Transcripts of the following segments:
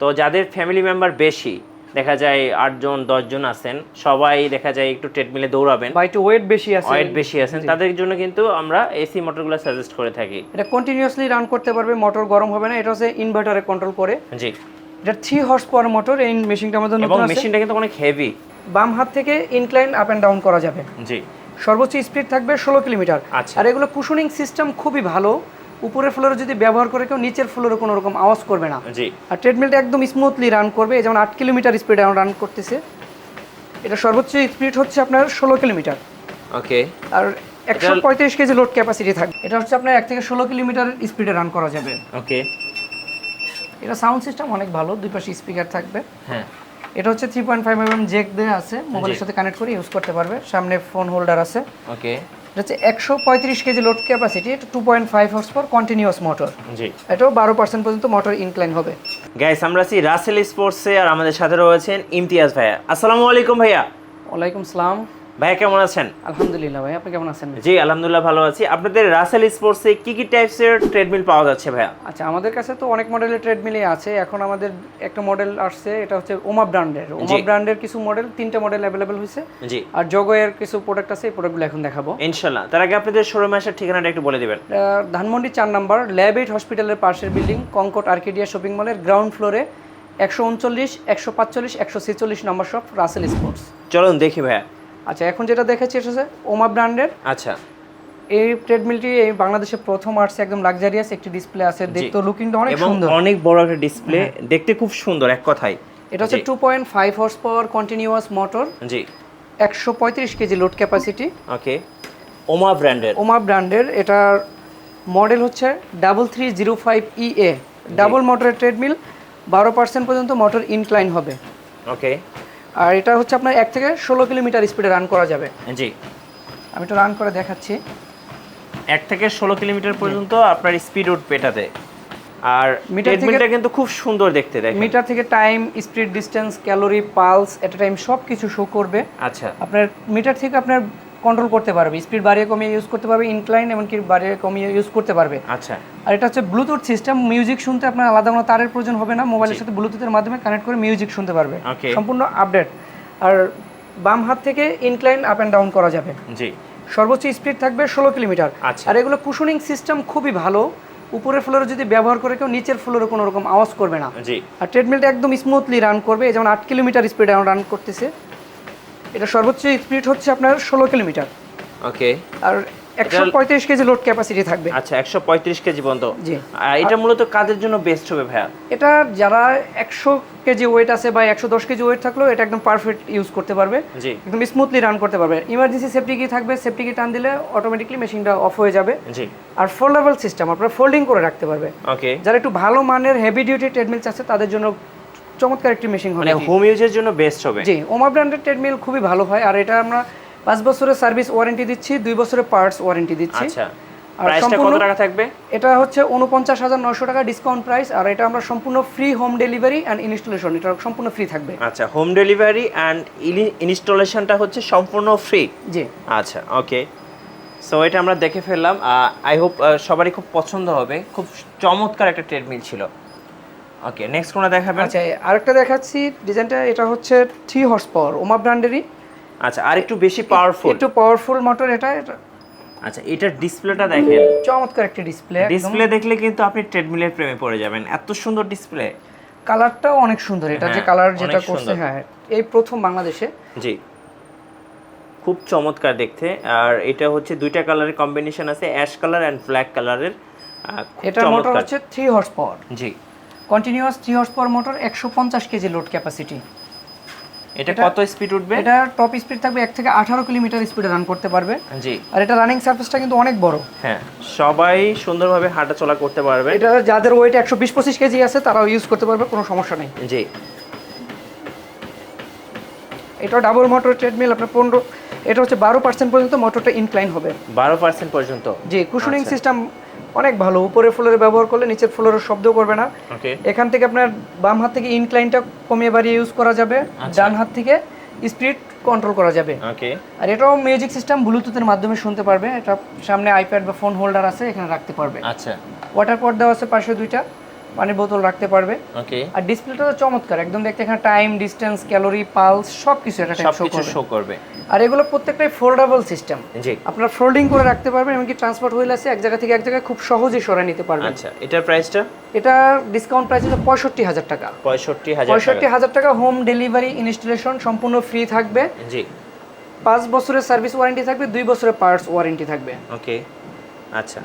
তো যাদের family member বেশি দেখা যায় আটজন দশজন আছেন সবাই দেখা যায় একটু ট্রেডমিলে দৌড়াবেন। বা একটু ওয়েট বেশি আছে ওয়েট বেশি আছেন তাদের জন্য কিন্তু আমরা এসি মোটরগুলো সাজেস্ট করে থাকি। এটা কন্টিনিউয়াসলি রান করতে পারবে মোটর গরম হবে না এটা হচ্ছে ইনভার্টারে কন্ট্রোল করে। জি। এটা থ্রি হর্স পাওয়ার মোটর এই মেশিনটা আমাদের এবং মেশিনটা কিন্তু অনেক হেভি বাম হাত থেকে ইনক্লাইন আপ অ্যান্ড ডাউন করা যাবে। জি। সর্বোচ্চ স্পিড থাকবে ষোলো কিলোমিটার। আচ্ছা। আর এগুলো কুশনিং সিস্টেম খুবই ভালো। উপরের ফ্লোরে যদি ব্যবহার করে কেউ নিচের ফ্লোরে কোনো রকম আওয়াজ করবে না। জি। আর ট্রেডমিলটা একদম স্মুথলি রান করবে যেমন আট কিলোমিটার স্পিডে রান করতেছে। এটা সর্বোচ্চ স্পিড হচ্ছে আপনার ষোলো কিলোমিটার ওকে। আর একশো পঁয়ত্রিশ কেজি লোড ক্যাপাসিটি থাকবে এটা হচ্ছে আপনার এক থেকে ষোলো কিলোমিটার স্পিডে রান করা যাবে। ওকে। এটা সাউন্ড সিস্টেম অনেক ভালো দুই পাশে স্পিকার থাকবে। হ্যাঁ। এটা হচ্ছে three point five M jack দেওয়া আছে মোবাইলের সাথে কানেক্ট করে ইউজ করতে পারবে। সামনে ফোন হোল্ডার আছে। ওকে। এটা হচ্ছে একশো পঁয়ত্রিশ কেজি লোড ক্যাপাসিটি এটা two point five horse power continuous motor জি। এটাও বারো পার্সেন্ট পর্যন্ত মোটর ইনক্লাইন হবে। গ্যাস আমরা আছি রাসেল স্পোর্টসে আর আমাদের সাথে রয়েছেন ইমতিয়াজ ভাইয়া। আসসালামু আলাইকুম ভাইয়া। ওয়ালাইকুম সালাম। ভাইয়া কেমন আছেন? আলহামদুলিল্লাহ ভাই আপনি কেমন আছেন জি আলহামদুলিল্লাহ ভালো আছি। আপনাদের রাসেল স্পোর্টসে কি কি টাইপসের ট্রেডমিল পাওয়া যাচ্ছে ভাইয়া? আচ্ছা আমাদের কাছে তো অনেক মডেলের ট্রেডমিলই আছে। এখন আমাদের একটা মডেল আসছে এটা হচ্ছে ওমা ব্র্যান্ডের ওমা ব্র্যান্ডের কিছু মডেল তিনটা মডেল অ্যাভেলেবেল হয়েছে। জি। আর জগয়ের কিছু প্রোডাক্ট আছে এই প্রোডাক্টগুলো এখন দেখাবো। ইনশাল্লাহ। তার আগে আপনাদের শোরুমে আসার ঠিকানাটা একটু বলে দিবেন। ধানমন্ডি চার নাম্বার ল্যাব এইট হসপিটালের পাশের বিল্ডিং কঙ্কট আর্কিডিয়া শপিং মলের গ্রাউন্ড ফ্লোরে একশো উনচল্লিশ একশো পাঁচচল্লিশ একশো ছেচল্লিশ নম্বর শপ রাসেল স্পোর্টস চলুন দেখি ভাইয়া। আচ্ছা এখন যেটা দেখাচ্ছি এটা হচ্ছে ওমা ব্র্যান্ডের। আচ্ছা। এই ট্রেডমিলটি এই বাংলাদেশে প্রথম আসছে একদম লাক্সারিয়াস একটি ডিসপ্লে আছে। দেখতে লুকিংটা অনেক সুন্দর। অনেক বড় একটা ডিসপ্লে দেখতে খুব সুন্দর এক কথায়। এটা হচ্ছে two point five horse power continuous motor জি। একশো পঁয়ত্রিশ কেজি লোড ক্যাপাসিটি ওকে। ওমা ব্র্যান্ডের। ওমা ব্র্যান্ডের। এটার মডেল হচ্ছে double three zero five E A double মোটরের ট্রেডমিল বারো পার্সেন্ট পর্যন্ত মোটর ইনক্লাইন হবে। ওকে। আর এটা হচ্ছে আপনার এক থেকে ষোলো কিলোমিটার স্পিডে রান করা যাবে। জি। আমি তো রান করে দেখাচ্ছি। এক থেকে ষোলো কিলোমিটার পর্যন্ত আপনার স্পিড উঠবে এটাতে। আর মিটার থেকে- কিন্তু খুব সুন্দর দেখতে দেখেন। মিটার থেকে time speed distance calorie pulse at time সব কিছু শো করবে। আচ্ছা। আপনার মিটার থেকে আপনার কন্ট্রোল করতে পারবে স্পিড বাড়িয়ে কমিয়ে ইউজ করতে পারবে ইনক্লাইন এমনকি বাড়িয়ে কমিয়ে ইউজ করতে পারবে। আচ্ছা। আর এটা হচ্ছে ব্লুটুথ সিস্টেম মিউজিক শুনতে আপনার আলাদা কোনো তারের প্রয়োজন হবে না মোবাইলের সাথে ব্লুটুথের মাধ্যমে কানেক্ট করে মিউজিক শুনতে পারবে। সম্পূর্ণ আপডেট আর বাম হাত থেকে ইনক্লাইন আপ অ্যান্ড ডাউন করা যাবে। জি। সর্বোচ্চ স্পিড থাকবে ষোলো কিলোমিটার। আচ্ছা। আর এগুলো কুশনিং সিস্টেম খুবই ভালো। উপরের ফ্লোরে যদি ব্যবহার করে কেউ নিচের ফ্লোরে কোনো রকম আওয়াজ করবে না। আর ট্রেডমিলটা একদম স্মুথলি রান করবে যেমন আট কিলোমিটার স্পিডে রান করতেছে। এটা সর্বোচ্চ স্পিড হচ্ছে আপনার ষোলো কিলোমিটার। ওকে আর একশো পঁয়ত্রিশ কেজি লোড ক্যাপাসিটি থাকবে। আচ্ছা একশো পঁয়ত্রিশ কেজি পর্যন্ত। জি। এটা মূলত কাদের জন্য বেস্ট হবে ভাইয়া? এটা যারা একশো কেজি ওয়েট আছে বা একশো দশ কেজি ওয়েট থাকলেও এটা একদম পারফেক্ট ইউজ করতে পারবে। জি। একদম স্মুথলি রান করতে পারবে। ইমার্জেন্সি সেফটি কি থাকবে সেফটি কি টান দিলে অটোমেটিকলি মেশিনটা অফ হয়ে যাবে। জি। আর ফোল্ডেবল সিস্টেম আপনারা ফোল্ডিং করে রাখতে পারবে। ওকে যারা একটু ভালো মানের হেভি ডিউটি ট্রেডমিল চাচ্ছে তাদের জন্য চমৎকার একটি মেশিন হবে হোম ইউজের জন্য বেস্ট হবে। জি ওমা ব্র্যান্ডের ট্রেডমিল খুবই ভালো হয় আর এটা আমরা পাঁচ বছরের সার্ভিস ওয়ারেন্টি দিচ্ছি দুই বছরের পার্টস ওয়ারেন্টি দিচ্ছি। আচ্ছা আর প্রাইসটা কত টাকা থাকবে? এটা হচ্ছে উনপঞ্চাশ হাজার নশো টাকা ডিসকাউন্ট প্রাইস আর এটা আমরা সম্পূর্ণ free home delivery and installation এটা সম্পূর্ণ ফ্রি থাকবে। আচ্ছা হোম ডেলিভারি অ্যান্ড ইনস্টলেশনটা হচ্ছে সম্পূর্ণ ফ্রি জি। আচ্ছা ওকে সো এটা আমরা দেখে ফেললাম। আই হোপ সবারই খুব পছন্দ হবে। খুব চমৎকার একটা ট্রেডমিল ছিল। ওকে নেক্সট কোনটা দেখাবেন? আচ্ছা আরেকটা দেখাচ্ছি ডিজাইনটা এটা হচ্ছে থ্রি হর্স পাওয়ার ওমা ব্র্যান্ডেরই আচ্ছা আর একটু বেশি পাওয়ারফুল একটু পাওয়ারফুল মোটর এটা এটা। আচ্ছা এটার ডিসপ্লেটা দেখেন। চমৎকার একটা ডিসপ্লে ডিসপ্লে দেখলে কিন্তু আপনি ট্রেডমিলের প্রেমে পড়ে যাবেন। এত সুন্দর ডিসপ্লে কালারটাও অনেক সুন্দর এটা যে হ্যাঁ, কালার যেটা করছে হ্যাঁ এই প্রথম বাংলাদেশে। জি। খুব চমৎকার দেখতে। আর এটা হচ্ছে দুইটা কালারের কম্বিনেশন আছে অ্যাশ কালার অ্যান্ড ব্ল্যাক কালারের এটার মোটর হচ্ছে থ্রি হর্স পাওয়ার জি। Continuous three horse power motor একশো পঞ্চাশ কেজি লোড ক্যাপাসিটি এটা কত স্পিড উঠবে? এটা টপ স্পিড থাকবে এক থেকে আঠারো কিলোমিটার স্পিডে রান করতে পারবে। জি। আর এটা রানিং সার্ফেসটা কিন্তু অনেক বড়। হ্যাঁ সবাই সুন্দরভাবে হাঁটা চলা করতে পারবে। এটা যাদের ওয়েট একশো বিশ পঁচিশ কেজি আছে তারাও ইউজ করতে পারবে কোনো সমস্যা নেই। জি। এটা ডাবল মোটর ট্রেডমিল আপনার পনেরো এটা হচ্ছে বারো পার্সেন্ট পর্যন্ত মোটরটা ইনক্লাইন হবে। বারো পার্সেন্ট পর্যন্ত। জি কুশনিং আচ্ছা। সিস্টেম অনেক ভালো। উপরের ফ্লোরে ব্যবহার করলে নিচের ফ্লোরের শব্দ করবে না। এখান থেকে আপনার বাম হাত থেকে ইনক্লাইনটা কমিয়ে বাড়িয়ে ইউজ করা যাবে। আচ্ছা। ডান হাত থেকে স্পিড কন্ট্রোল করা যাবে। ওকে আর এটাও মিউজিক সিস্টেম ব্লুটুথের মাধ্যমে শুনতে পারবে। এটা সামনে আইপ্যাড বা ফোন হোল্ডার আছে এখানে রাখতে পারবে। আচ্ছা। ওয়াটার পট দেওয়া আছে পাশে দুইটা। পানির বোতল রাখতে পারবে। ওকে। আর ডিসপ্লেটা তো চমৎকার একদম দেখতে এখানে টাইম ডিস্টেন্স ক্যালোরি পালস সব কিছু একটা শো সবকিছু শো করবে। আর এগুলো প্রত্যেকটাই ফোল্ডেবল সিস্টেম জি। আপনারা ফোল্ডিং করে রাখতে পারবেন এমনকি ট্রান্সপোর্ট হুইল আছে এক জায়গা থেকে এক জায়গায় খুব সহজেই সরাই নিতে পারবেন। আচ্ছা এটার প্রাইসটা এটা ডিসকাউন্ট প্রাইস হলো পঁয়ষট্টি হাজার টাকা। পঁয়ষট্টি হাজার পঁয়ষট্টি হাজার টাকা হোম ডেলিভারি ইনস্টলেশন সম্পূর্ণ ফ্রি থাকবে। জি। পাঁচ বছরের সার্ভিস ওয়ারেন্টি থাকবে দুই বছরের পার্টস ওয়ারেন্টি থাকবে। ওকে আচ্ছা।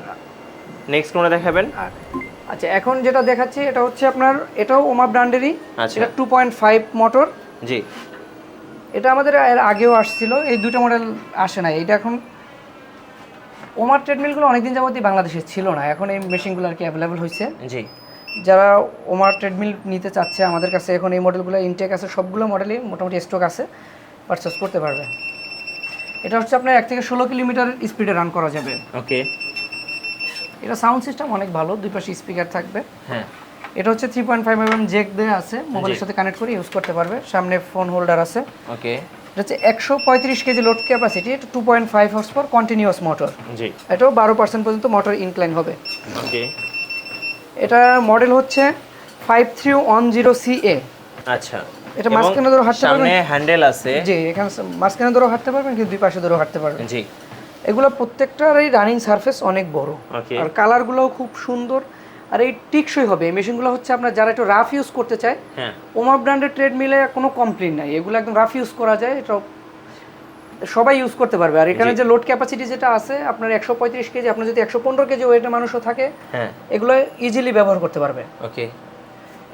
নেক্সট কোনটা দেখাবেন? আর আচ্ছা এখন যেটা দেখাচ্ছি এটা হচ্ছে আপনার এটাও ওমা ব্র্যান্ডেরই। আচ্ছা। এটা টু পয়েন্ট ফাইভ মোটর জি। এটা আমাদের এর আগেও আসছিল এই দুটো মডেল আসে না এটা এখন ওমার ট্রেডমিলগুলো অনেকদিন যাবতই বাংলাদেশে ছিল না। এখন এই মেশিনগুলো আর কি অ্যাভেলেবেল হয়েছে জি। যারা ওমার ট্রেডমিল নিতে চাচ্ছে আমাদের কাছে এখন এই মডেলগুলো ইনটেক আছে। সবগুলো মডেলই মোটামুটি স্টক আছে পারচেস করতে পারবে। এটা হচ্ছে আপনার এক থেকে ষোলো কিলোমিটার স্পিডে রান করা যাবে। ওকে এটা সাউন্ড সিস্টেম অনেক ভালো দুই পাশে স্পিকার থাকবে। হ্যাঁ। এটা হচ্ছে three point five M jack দেওয়া আছে মোবাইলের সাথে কানেক্ট করে ইউজ করতে পারবে। সামনে ফোন হোল্ডার আছে। ওকে। এটা হচ্ছে একশো পঁয়ত্রিশ কেজি লোড ক্যাপাসিটি এটা two point five horse power continuous motor জি। এটাও বারো পার্সেন্ট পর্যন্ত মোটর ইনক্লাইন হবে। ওকে। এটা মডেল হচ্ছে five three one zero C A আচ্ছা। এটা মাঝখানে ধরো হাঁটতে সামনে পারবেন? হ্যান্ডেল আছে। জি এখানে মাঝখানে ধরেও হাঁটতে পারবেন কিন্তু দুই পাশে ধরেও হাঁটতে পারবেন। জি। এগুলো প্রত্যেকটারই রানিং সারফেস অনেক বড়। আর কালারগুলোও খুব সুন্দর। আর এই টিকসই হবে। এই মেশিনগুলো হচ্ছে আপনার যারা একটু রাফ ইউজ করতে চায় হ্যাঁ। ওমা ব্র্যান্ডের ট্রেড মিলে কোনো কমপ্লেন নাই। এগুলো একদম রাফ ইউজ করা যায়। এটা সবাই ইউজ করতে পারবে। আর এখানে যে লোড ক্যাপাসিটি যেটা আছে আপনার একশো পঁয়ত্রিশ কেজি আপনার যদি একশো পনেরো কেজি ওয়েটের মানুষও থাকে হ্যাঁ। এগুলো ইজিলি ব্যবহার করতে পারবে। ওকে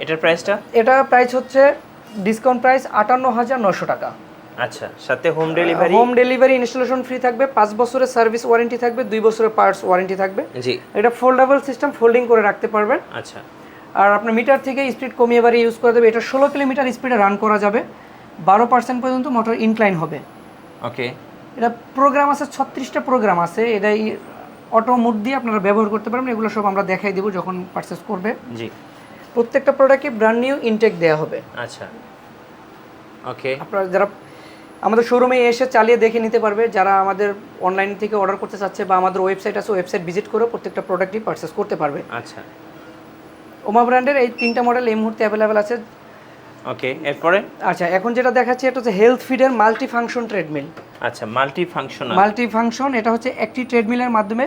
এটার প্রাইসটা এটা প্রাইস হচ্ছে ডিসকাউন্ট প্রাইস আটান্ন হাজার নশো টাকা। আচ্ছা সাথে home delivery home delivery installation free থাকবে পাঁচ বছরের সার্ভিস ওয়ারেন্টি থাকবে দুই বছরের পার্টস ওয়ারেন্টি থাকবে। জি। এটা ফোল্ডেবল সিস্টেম ফোল্ডিং করে রাখতে পারবেন। আচ্ছা। আর আপনার মিটার থেকে স্পিড কমিয়ে বাড়িয়ে ইউজ করে দেবে এটা ষোলো কিলোমিটার স্পিডে রান করা যাবে। বারো পার্সেন্ট পর্যন্ত মোটর ইনক্লাইন হবে। ওকে এটা প্রোগ্রাম আছে ছত্রিশটা প্রোগ্রাম আছে। এটা অটো মোড দিয়ে আপনারা ব্যবহার করতে পারবেন। এগুলো সব আমরা দেখাই দেবো যখন পারচেস করবে। জি। প্রত্যেকটা প্রোডাক্টে ব্র্যান্ড নিউ ইনটেক দেওয়া হবে। আচ্ছা। ওকে আপনারা যারা আমাদের শোরুমে এসে চালিয়ে দেখে নিতে পারবে যারা আমাদের অনলাইন থেকে অর্ডার করতে চাচ্ছে বা আমাদের ওয়েবসাইট আছে ওয়েবসাইট ভিজিট করে প্রত্যেকটা প্রোডাক্টই পারচেস করতে পারবে। আচ্ছা। ওমা ব্র্যান্ডের এই তিনটা মডেল এই মুহূর্তে অ্যাভেলেবেল আছে। ওকে এরপরে? আচ্ছা এখন যেটা দেখাচ্ছি এটা হচ্ছে হেলথ ফিডের মাল্টি ফাংশন ট্রেডমিল আচ্ছা মাল্টি ফাংশন মাল্টি ফাংশন এটা হচ্ছে একটি ট্রেডমিলের মাধ্যমে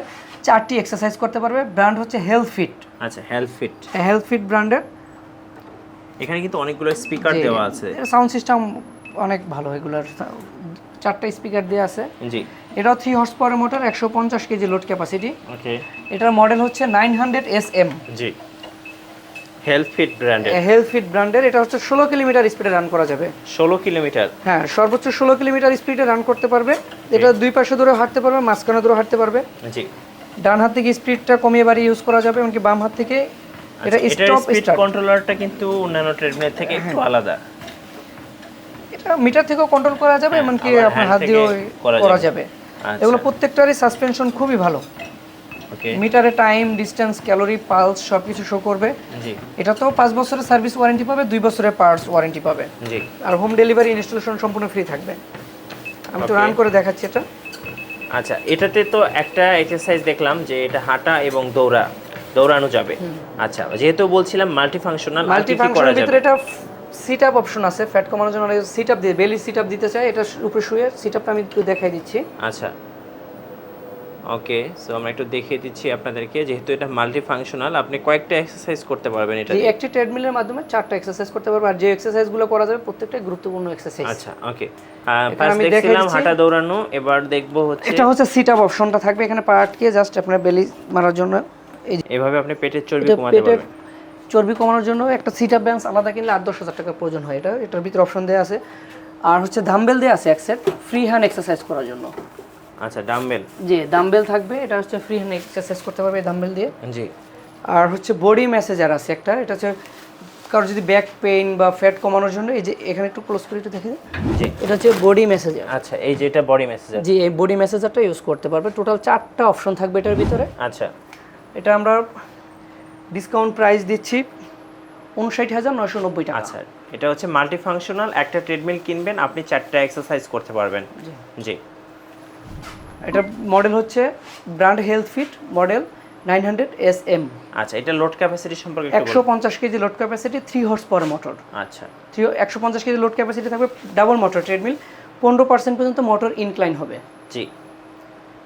চারটি এক্সারসাইজ করতে পারবে। ব্র্যান্ড হচ্ছে হেলথ ফিট আচ্ছা হেলথ ফিট হেলথ ফিট ব্র্যান্ডের। এখানে কিন্তু অনেকগুলো স্পিকার দেওয়া আছে। সাউন্ড সিস্টেম অনেক ভালো এগুলোর চারটা স্পিকার দেওয়া আছে। জি। এটাও থ্রি হর্স পাওয়ার মোটর একশো পঞ্চাশ কেজি লোড ক্যাপাসিটি ওকে। এটার মডেল হচ্ছে নাইন হান্ড্রেড এস এম জি। হেলথ ফিট ব্র্যান্ডের হেলথ ফিট ব্র্যান্ডের এটা হচ্ছে ষোলো কিলোমিটার স্পিডে রান করা যাবে। ষোলো কিলোমিটার হ্যাঁ সর্বোচ্চ ষোলো কিলোমিটার স্পিডে রান করতে পারবে। এটা দুই পাশে ধরে হাঁটতে পারবে মাঝখানে ধরে হাঁটতে পারবে। জি। ডান হাত থেকে স্পিডটা কমিয়ে বাড়িয়ে ইউজ করা যাবে এমনকি বাম হাত থেকে। এটা স্টপ স্পিড স্টার্ট কন্ট্রোলারটা কিন্তু অন্যান্য ট্রেডমিলের থেকে একটু আলাদা। এটা মিটার থেকেও কন্ট্রোল করা যাবে এমনকি হ্যাঁ, আপনার হাত দিয়েও করা যাবে। আচ্ছা। এগুলো প্রত্যেকটারই সাসপেনশন খুবই ভালো। মিটারে টাইম ডিস্টেন্স ক্যালোরি পালস সব কিছু শো করবে। এটা তো পাঁচ বছরের সার্ভিস ওয়ারেন্টি পাবে দুই বছরের পার্টস ওয়ারেন্টি পাবে। আর হোম ডেলিভারি ইনস্টলেশন সম্পূর্ণ ফ্রি থাকবে। আমি তো. রান করে দেখাচ্ছি এটা। আচ্ছা এটাতে তো একটা এক্সারসাইজ দেখলাম যে এটা হাঁটা এবং দৌড়া দৌড়ানো যাবে। আচ্ছা যেহেতু বলছিলাম মাল্টি ফাংশনাল মাল্টি মাল্টি করা ফাংশনের ভিতরে এটা সিট আপ অপশন আছে ফ্যাট কমানোর জন্য সিট আপ দিয়ে বেলি সিট আপ দিতে চাই এটা উপরে শুয়ে সিট আপটা আমি একটু দেখাই দিচ্ছি। আচ্ছা। ওকে সো আমরা একটু দেখিয়ে দিচ্ছি আপনাদেরকে যেহেতু এটা মাল্টি ফাংশনাল আপনি কয়েকটা এক্সারসাইজ করতে পারবেন এটা। একটি ট্রেডমিলের মাধ্যমে চারটা এক্সারসাইজ করতে পারবে আর যে এক্সারসাইজগুলো করা যাবে প্রত্যেকটাই গুরুত্বপূর্ণ এক্সারসাইজ আচ্ছা ওকে ফার্স্ট দেখছিলাম হাঁটা দৌড়ানো এবার দেখব হচ্ছে এটা হচ্ছে সিট আপ অপশনটা থাকবে এখানে পা আটকে জাস্ট আপনার বেলি মারার জন্য। এভাবে আপনি পেটের চর্বি কমাতে পারবেন। চর্বি কমানোর জন্য একটা সিট আপ ব্যান্স আলাদা কিনলে আট দশ হাজার টাকার প্রয়োজন হয়। এটা এটার ভিতরে অপশন দেওয়া আছে। আর হচ্ছে দাম্বেল দেওয়া আছে এক সেট ফ্রি হ্যান্ড এক্সারসাইজ করার জন্য। আচ্ছা ডাম্বেল জি দাম্বেল থাকবে। এটা হচ্ছে ফ্রি হ্যান্ড এক্সারসাইজ করতে পারবে দাম্বেল দিয়ে। জি। আর হচ্ছে বডি ম্যাসেজার আছে একটা। এটা হচ্ছে কারও যদি ব্যাক পেইন বা ফ্যাট কমানোর জন্য এই যে এখানে একটু ক্লোজ করে একটু দেখে দিন। জি। এটা হচ্ছে বডি ম্যাসেজার আচ্ছা এই যে এটা বডি মেসেজ জি এই বডি ম্যাসেজারটা ইউজ করতে পারবে। টোটাল চারটা অপশন থাকবে এটার ভিতরে। আচ্ছা। এটা আমরা ডিসকাউন্ট প্রাইস দিচ্ছি উনষাট হাজার নয়শো নব্বই টাকা। আচ্ছা এটা হচ্ছে মাল্টি ফাংশনাল একটা ট্রেডমিল কিনবেন আপনি চারটা এক্সারসাইজ করতে পারবেন। জি। এটা মডেল হচ্ছে brand health fit model nine hundred S M আচ্ছা এটা লোড ক্যাপাসিটি সম্পর্কে একশো পঞ্চাশ KG load capacity three horse power motor আচ্ছা। থ্রি একশো পঞ্চাশ কেজি লোড ক্যাপাসিটি থাকবে ডাবল মোটর ট্রেডমিল পনেরো পার্সেন্ট পর্যন্ত মোটর ইনক্লাইন হবে। জি।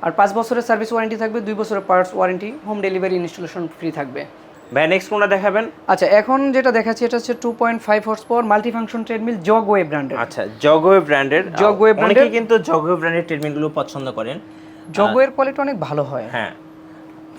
আর পাঁচ বছরের সার্ভিস ওয়ারেন্টি থাকবে দুই বছরের parts warranty home delivery installation free থাকবে। ভাই নেক্সট কোনটা দেখাবেন? আচ্ছা এখন যেটা দেখাচ্ছি এটা হচ্ছে two point five horse power multi function treadmill Jogway ব্র্যান্ডের আচ্ছা জগওয়ে ব্র্যান্ডের জগওয়ে ব্র্যান্ডের brand-এর- কিন্তু জগওয়ে ব্র্যান্ডের ট্রেডমিলগুলো পছন্দ করেন। জগ ওয়ের কোয়ালিটি অনেক ভালো হয়। হ্যাঁ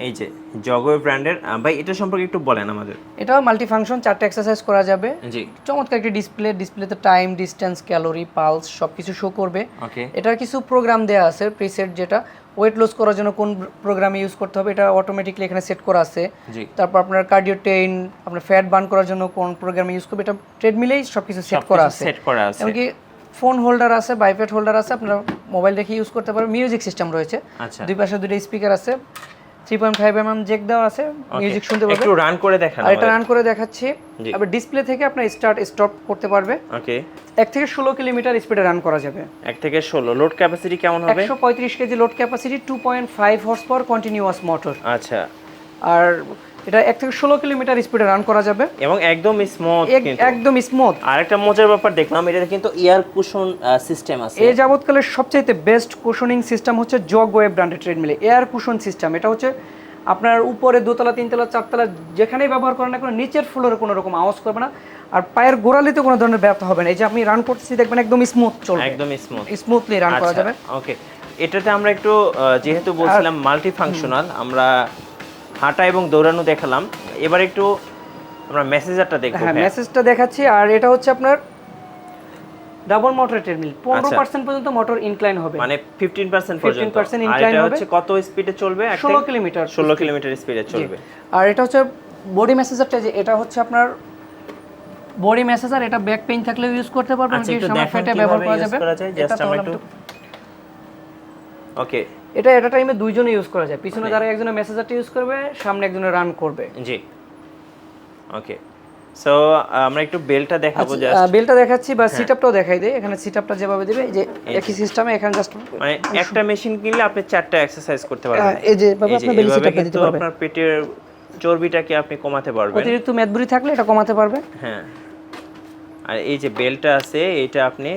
এই যে জগওয়ে ব্র্যান্ডের ভাই এটা সম্পর্কে একটু বলেন আমাদের। এটাও মাল্টি ফাংশন চারটে এক্সারসাইজ করা যাবে। জি। চমৎকার একটি ডিসপ্লে ডিসপ্লেতে টাইম ডিস্টেন্স ক্যালোরি পালস সব কিছু শো করবে। ওকে এটার কিছু প্রোগ্রাম দেওয়া আছে প্রিসেট যেটা। ওয়েট লস করার জন্য কোন প্রোগ্রামে ইউজ করতে হবে এটা অটোমেটিকলি এখানে সেট করা আছে। জি। তারপর আপনার কার্ডিও টেইন আপনার ফ্যাট বার্ন করার জন্য কোন প্রোগ্রামে ইউজ করবে এটা ট্রেডমিলেই সব কিছু সেট করা আছে। সেট করা আছে। এমনকি ফোন হোল্ডার আছে বাইপ্যাড হোল্ডার আছে আপনারা মোবাইল রেখে ইউজ করতে পারবেন। মিউজিক সিস্টেম রয়েছে। আচ্ছা। দুই পাশে দুটো স্পিকার আছে। Three point five M M jack দেওয়া আছে মিউজিক শুনতে পারবে। একটু রান করে দেখান আর এটা রান করে দেখাচ্ছি। আবার ডিসপ্লে থেকে আপনার স্টার্ট স্টপ করতে পারবে। ওকে এক থেকে ষোলো কিলোমিটার স্পিডে রান করা যাবে। এক থেকে ষোলো। লোড ক্যাপাসিটি কেমন হবে? একশো পঁয়ত্রিশ KG load capacity two point five horse power continuous motor আচ্ছা। আর এটা এক থেকে ষোলো কিলোমিটার স্পিডে রান করা যাবে। এবং একদম স্মুথ একদম স্মুথ আরেকটা মজার ব্যাপার দেখলাম এটাতে কিন্তু এয়ার কুশন সিস্টেম আছে। এই যাবৎকালের সবচাইতে বেস্ট কুশনিং সিস্টেম হচ্ছে জগ ওয়েব ব্র্যান্ডের ট্রেডমিলে এয়ার কুশন সিস্টেম এটা হচ্ছে আপনার উপরে দোতলা তিনতলা চারতলা যেখানেই ব্যবহার করেন না কোনো নিচের ফ্লোরে কোনো রকম আওয়াজ করবে না। আর পায়ের গোড়ালিতে কোনো ধরনের ব্যথা হবে না। এই যে আপনি রান করতেছি দেখবেন একদম স্মুথ চলবে। একদম স্মুথ স্মুথলি রান করা যাবে। ওকে এটাতে আমরা একটু যেহেতু বলছিলাম মাল্টি ফাংশনাল আমরা হাঁটা এবং দৌড়ানো দেখালাম। এবার একটু আমরা মেসেজারটা দেখব হ্যাঁ। মেসেজটা দেখাচ্ছি আর এটা হচ্ছে আপনার ডাবল মোটর ট্রেডমিল পনেরো আচ্ছা। পার্সেন্ট পর্যন্ত মোটর ইনক্লাইন হবে। মানে ফিফটিন পার্সেন্ট পর্যন্ত। 15% আর এটা হবে। হচ্ছে কত স্পিডে চলবে? ষোলো কিলোমিটার ষোলো কিলোমিটার স্পিডে চলবে। আর এটা হচ্ছে বডি মেসেজারটা যে এটা হচ্ছে আপনার বডি মেসেজার এটা ব্যাক পেইন থাকলে ইউজ করতে পারবেন আচ্ছা যে একটু সময় ফেটে ব্যবহার করা যাবে। এটা জাস্ট আমরা একটু- ওকে এটা এটা টাইমে দুইজনে ইউজ করা যায়। পিছনে যারা একজনের মেসেজারটা ইউজ করবে সামনে একজনে রান করবে। জি। ওকে সো আমরা একটু বেলটা দেখাবো জাস্ট বেলটা দেখাচ্ছি হ্যাঁ। বা সিটআপটাও দেখাই দেই। এখানে সিটআপটা যেভাবে দিবে এই যে একই সিস্টেমে এখানে জাস্ট মানে একটা মেশিন কিনলে আপনি চারটা এক্সারসাইজ করতে পারবেন। এই যে ভাবে এই যে আপনি বেলি সিটআপটা দিতে পারবেন। আপনার পেটের চর্বিটাকে আপনি কমাতে পারবেন? অতিরিক্ত মেদবুরি থাকলে এটা কমাতে পারবে। হ্যাঁ। আর এই যে বেলটা আছে এটা আপনি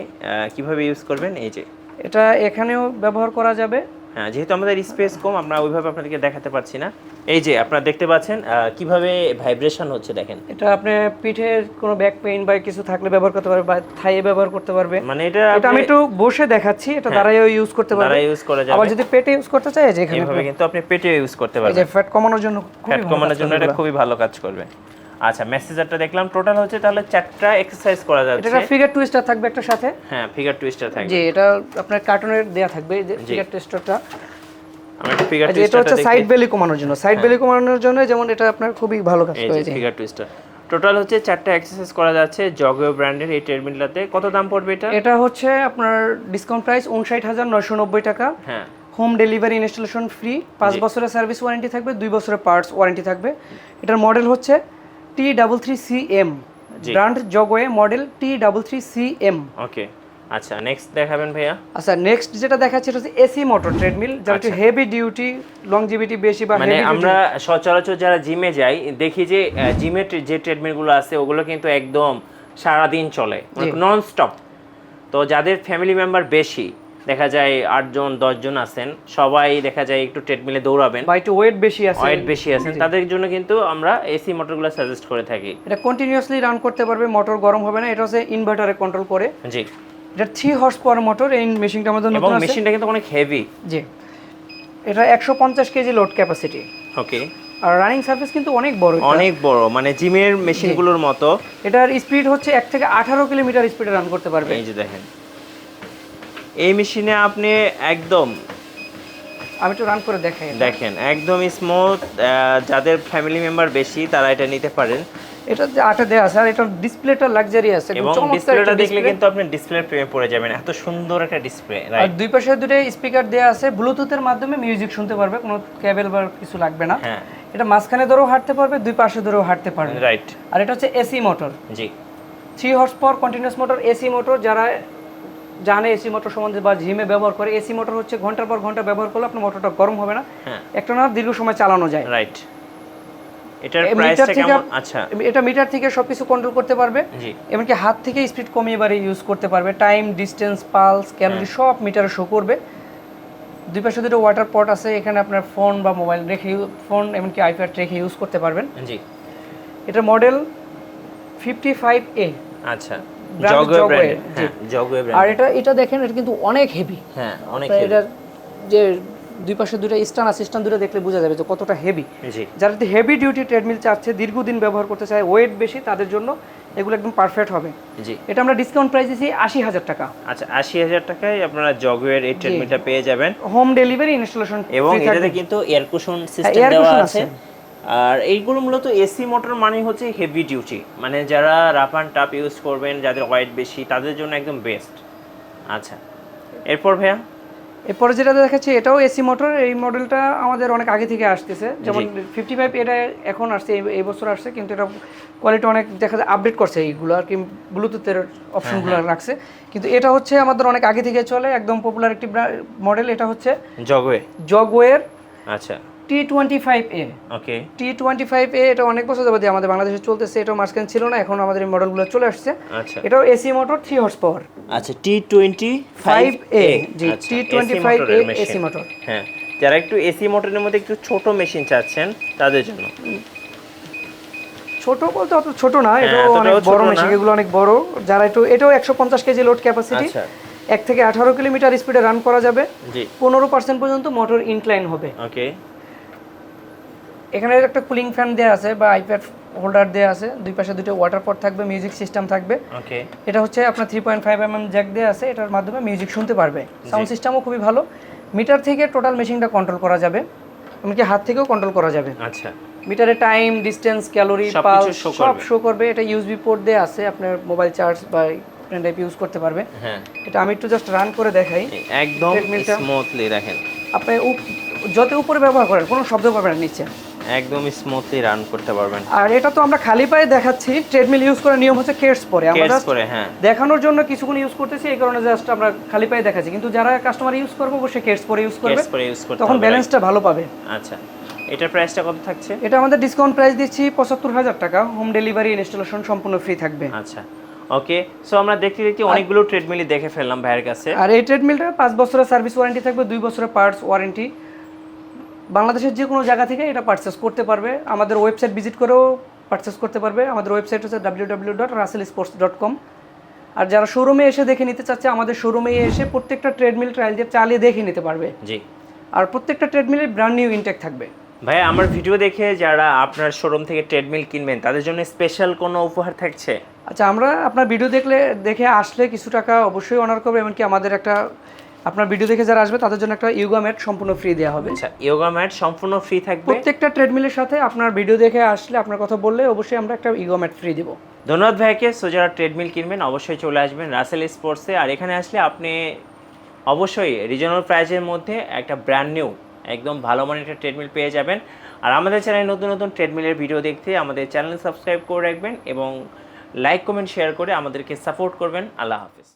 কীভাবে ইউজ করবেন? এই যে। এটা এখানেও ব্যবহার করা যাবে। হ্যাঁ যেহেতু আমাদের স্পেস কম আমরা ওইভাবে আপনাদেরকে দেখাতে পারছি না। এই যে আপনারা দেখতে পাচ্ছেন কীভাবে ভাইব্রেশন হচ্ছে দেখেন। এটা আপনি পিঠের কোনো ব্যাক পেইন বা কিছু থাকলে ব্যবহার করতে পারবে বা থাইয়ে ব্যবহার করতে পারবে। মানে এটা এটা আমি একটু বসে দেখাচ্ছি এটা দাঁড়াইও ইউজ করতে পারবে। দ্বারা ইউজ করা যাবে। আবার যদি পেটে ইউজ করতে চাই এই যে এখানে এইভাবে কিন্তু আপনি পেটে ইউজ করতে পারবেন এই যে ফ্যাট কমানোর জন্য ফ্যাট কমানোর জন্য এটা খুবই ভালো কাজ করবে। আচ্ছা মেসেজারটা দেখলাম। টোটাল হচ্ছে তাহলে চারটা এক্সারসাইজ করা এটা যাচ্ছে একটা ফিগার টুইস্টার থাকবে একটা সাথে? হ্যাঁ ফিগার টুইস্টার থাকবে। যে এটা আপনার কার্টুনের দেয়া থাকবে যে ফিগার টুইস্টারটা এই এটা হচ্ছে সাইড বেলি কমানোর জন্য। সাইড বেলি কমানোর জন্য যেমন এটা আপনার খুবই ভালো কাজ করে ফিগার টুইস্টার টোটাল হচ্ছে চারটা এক্সারসাইজ করা যাচ্ছে জগো ব্র্যান্ডের এই ট্রেডমিলটাতে কত দাম পড়বে এটা? এটা হচ্ছে আপনার ডিসকাউন্ট প্রাইস উনষাট হাজার নয়শো নব্বই টাকা। হ্যাঁ। হোম ডেলিভারি ইনস্টলেশন ফ্রি পাঁচ বছরের সার্ভিস ওয়ারেন্টি থাকবে দুই বছরের পার্টস ওয়ারেন্টি থাকবে। এটার মডেল হচ্ছে T double three C M. Brand Jogway model T double three C M okay আচ্ছা নেক্সট দেখাবেন ভাইয়া। আচ্ছা নেক্সট যেটা দেখাচ্ছে এটা হচ্ছে এসি মোটর ট্রেডমিল যার একটু হেভি ডিউটি লংজিভিটি বেশি বা মানে আমরা সচরাচর যারা জিমে যাই দেখি যে জিমের যে ট্রেডমিলগুলো আছে ওগুলো কিন্তু একদম সারাদিন চলে নন স্টপ তো যাদের ফ্যামিলি মেম্বার বেশি দেখা যায় আটজন দশজন আছেন। সবাই দেখা যায় একটু ট্রেডমিলে দৌড়াবেন। বা একটু ওয়েট বেশি আছে ওয়েট বেশি আছেন। তাদের জন্য কিন্তু আমরা এসি মোটরগুলো সাজেস্ট করে থাকি। এটা কন্টিনিউয়াসলি রান করতে পারবে মোটর গরম হবে না এটা হচ্ছে ইনভার্টারে কন্ট্রোল করে। জি। এটা থ্রি হর্স পাওয়ার মোটর এই মেশিনটা আমাদের এবং নতুন আছে। মেশিনটা কিন্তু অনেক হেভি জি। এটা একশো পঞ্চাশ কেজি লোড ক্যাপাসিটি ওকে আর রানিং সার্ভিস কিন্তু অনেক বড় অনেক বড় মানে জিমের মেশিনগুলোর মতো। এটার স্পিড হচ্ছে এক থেকে আঠারো কিলোমিটার স্পিডে রান করতে পারবে। এই যে দেখেন। এই মেশিনে আপনি একদম আমি একটু রান করে দেখাই দেখেন একদম স্মুথ যাদের ফ্যামিলি মেম্বার বেশি তারা এটা নিতে পারেন। এটা যে আটা দেওয়া আছে আর এটার ডিসপ্লেটা লাক্সারি আছে এবং ডিসপ্লেটা দেখলে কিন্তু আপনি ডিসপ্লে প্রেমে পড়ে যাবেন এত সুন্দর একটা ডিসপ্লে আর দুই পাশে দুটো স্পিকার দেওয়া আছে ব্লুটুথের মাধ্যমে মিউজিক শুনতে পারবে কোনো কেবল বা কিছু লাগবে না। হ্যাঁ। এটা মাঝখানে ধরেও হাঁটতে পারবে দুই পাশে ধরেও হাঁটতে পারবে। রাইট আর এটা হচ্ছে এসি মোটর জি। Three horse power continuous motor AC motor যারা জানে এসি মোটর সম্বন্ধে বা জিমে ব্যবহার করে এসি মোটর হচ্ছে ঘণ্টার পর ঘণ্টা ব্যবহার করলে আপনার মোটরটা গরম হবে না। হ্যাঁ। একটা না দীর্ঘ সময় চালানো যায়। রাইট এটার প্রাইসটা কেমন? আচ্ছা। এটা মিটার থেকে সবকিছু কন্ট্রোল করতে পারবে। এমনকি হাত থেকে স্পিড কমিয়ে বাড়িয়ে ইউজ করতে পারবে। টাইম ডিস্টেন্স পালস ক্যালোরি সব মিটারে শো করবে। দুই পাশে দুটো ওয়াটার পট আছে এখানে আপনার ফোন বা মোবাইল রেখে ফোন এমনকি আইপ্যাড রেখে ইউজ করতে পারবেন। জি। এটা মডেল ফিফটি ফাইভ এ আচ্ছা। হ্যাঁ আর এটা এটা দেখেন এটা কিন্তু অনেক হেভি হ্যাঁ অনেক এটা যে দুই পাশে দুটো স্টান আছে স্টান দুটো দেখলে বোঝা যাবে যে কতটা হেভি যারা হেভি ডিউটি ট্রেডমিল চাচ্ছে দীর্ঘদিন ব্যবহার করতে চায় ওয়েট বেশি তাদের জন্য এগুলো একদম পারফেক্ট হবে। জি। এটা আমরা ডিসকাউন্ট প্রাইস দিচ্ছি আশি হাজার টাকা। আচ্ছা আশি হাজার টাকায় আপনারা জগওয়ের এই ট্রেডমিলটা পেয়ে যাবেন। হোম ডেলিভারি ইনস্টলেশন এবং এটাতে কিন্তু এয়ার কুশন সিস্টেম দেওয়া আছে। আর এইগুলো মূলত এসি মোটর মানে হচ্ছে হেভি ডিউটি মানে যারা রাফ অ্যান্ড টাপ ইউজ করবেন যাদের ওয়েট বেশি তাদের জন্য একদম বেস্ট আচ্ছা এরপর ভাইয়া? এরপরে যেটা দেখাচ্ছি এটাও এসি মোটর। এই মডেলটা আমাদের অনেক আগে থেকে আসতেছে। যেমন ফিফটি ফাইভ এটা এখন আসছে এই- বছর আসছে কিন্তু এটা কোয়ালিটি অনেক দেখা যায় আপডেট করছে এইগুলো। আর কি ব্লুটুথের অপশনগুলো রাখছে। কিন্তু এটা হচ্ছে আমাদের অনেক আগে থেকে চলে একদম পপুলার একটি মডেল এটা হচ্ছে জগওয়ে জগওয়ের আচ্ছা। T twenty five A okay T twenty five A এটা অনেক বছর যাবতীয় আমাদের বাংলাদেশে চলতেছে এটা মাঝখানে ছিল না এখন আমাদের এই মডেলগুলো চলে আসছে। আচ্ছা। এটাও AC motor three horse power আচ্ছা টি টোয়েন্টি ফাইভ 5A, জি, T25A AC মোটর। হ্যাঁ যারা একটু এসি মোটরের মধ্যে একটু ছোট মেশিন চাচ্ছেন তাদের জন্য। ছোট বলতে অত ছোট না এটা হ্যাঁ, অনেক বড় মেশিন এগুলো অনেক বড়। যারা একটু এটাও একশো পঞ্চাশ কেজি লোড ক্যাপাসিটি আচ্ছা। এক থেকে আঠারো কিলোমিটার স্পিডে রান করা যাবে। পনেরো পার্সেন্ট পর্যন্ত মোটর ইনক্লাইন হবে। ওকে এখানে একটা কুলিং ফ্যান দেওয়া আছে বা আইপ্যাড হোল্ডার দেওয়া আছে। দুই পাশে দুটো ওয়াটার পট থাকবে মিউজিক সিস্টেম থাকবে। ওকে এটা হচ্ছে আপনার three point five M M jack দেওয়া আছে এটার মাধ্যমে মিউজিক শুনতে পারবে। সাউন্ড সিস্টেমও খুবই ভালো। মিটার থেকে টোটাল মেশিনটা কন্ট্রোল করা যাবে। এমনকি হাত থেকেও কন্ট্রোল করা যাবে। আচ্ছা। মিটারে টাইম ডিস্টেন্স ক্যালোরি পালস সব শো করবে। এটা ইউএসবি পোর্ট দিয়ে আছে আপনার মোবাইল চার্জ বা পেন ড্রাইভ ইউজ করতে পারবে। হ্যাঁ। এটা আমি একটু জাস্ট রান করে দেখাই। একদম স্মুথলি দেখেন। আপনি যত উপরে ব্যবহার করেন কোনো শব্দ পাবেন না নিচে। একদম স্মুথলি রান করতে পারবেন। আর এটা তো আমরা খালি পায়ে দেখাচ্ছি ট্রেডমিল ইউজ করার নিয়ম হচ্ছে কেটস পরে। আমরা করে হ্যাঁ। দেখানোর জন্য কিছুক্ষণ ইউজ করতেছি এই কারণে জাস্ট আমরা খালি পায়ে দেখাচ্ছি। কিন্তু যারা কাস্টমার ইউজ করবে অবশ্যই কেটস পরে ইউজ করবে। করে ইউজ করতে তখন ব্যালেন্সটা ভালো পাবে। আচ্ছা এটার প্রাইসটা কত থাকছে? এটা আমাদের ডিসকাউন্ট প্রাইস দিচ্ছি পঁচাত্তর হাজার টাকা। হোম ডেলিভারি ইনস্টলেশন সম্পূর্ণ ফ্রি থাকবে। আচ্ছা ওকে সো আমরা দেখতে দেখতে অনেকগুলো ট্রেডমিলই দেখে ফেললাম ভাইয়ের কাছে। আর এই ট্রেডমিলটা পাঁচ বছরের সার্ভিস ওয়ারেন্টি থাকবে দুই বছরের পার্টস ওয়ারেন্টি বাংলাদেশের যে কোনো জায়গা থেকে এটা পারচেস করতে পারবে। আমাদের ওয়েবসাইট ভিজিট করেও পারচেস করতে পারবে। আমাদের ওয়েবসাইট হচ্ছে W W dot Russell sports dot com আর যারা শোরুমে এসে দেখে নিতে চাচ্ছে আমাদের শোরুমে এসে প্রত্যেকটা ট্রেডমিল ট্রায়াল দিয়ে চালিয়ে দেখে নিতে পারবে। জি। আর প্রত্যেকটা ট্রেডমিলের ব্র্যান্ড নিউ ইনটেক থাকবে। ভাই আমার ভিডিও দেখে যারা আপনার শোরুম থেকে ট্রেডমিল কিনবেন তাদের জন্য স্পেশাল কোনো উপহার থাকছে? আচ্ছা আমরা আপনার ভিডিও দেখলে দেখে আসলে কিছু টাকা অবশ্যই অনার করবে এমনকি আমাদের একটা আপনার ভিডিও দেখে যারা আসবে তাদের জন্য একটা ইয়োগা ম্যাট সম্পূর্ণ ফ্রি দেওয়া হবে। আচ্ছা ইয়োগা ম্যাট সম্পূর্ণ ফ্রি থাকবে। প্রত্যেকটা ট্রেডমিলের সাথে আপনার ভিডিও দেখে আসলে আপনার কথা বললে অবশ্যই আমরা একটা ইগো ম্যাট ফ্রি দিব। ধন্যবাদ ভাইকে। সো যারা ট্রেডমিল কিনবেন অবশ্যই চলে আসবেন রাসেল স্পোর্টসে আর এখানে আসলে আপনি অবশ্যই রিজনাল প্রাইজের মধ্যে একটা ব্র্যান্ড নিউ একদম ভালো মানের একটা ট্রেডমিল পেয়ে যাবেন। আর আমাদের চ্যানেলে নতুন নতুন ট্রেডমিলের ভিডিও দেখতে আমাদের চ্যানেল সাবস্ক্রাইব করে রাখবেন এবং লাইক কমেন্ট শেয়ার করে আমাদেরকে সাপোর্ট করবেন। আল্লাহ হাফিজ।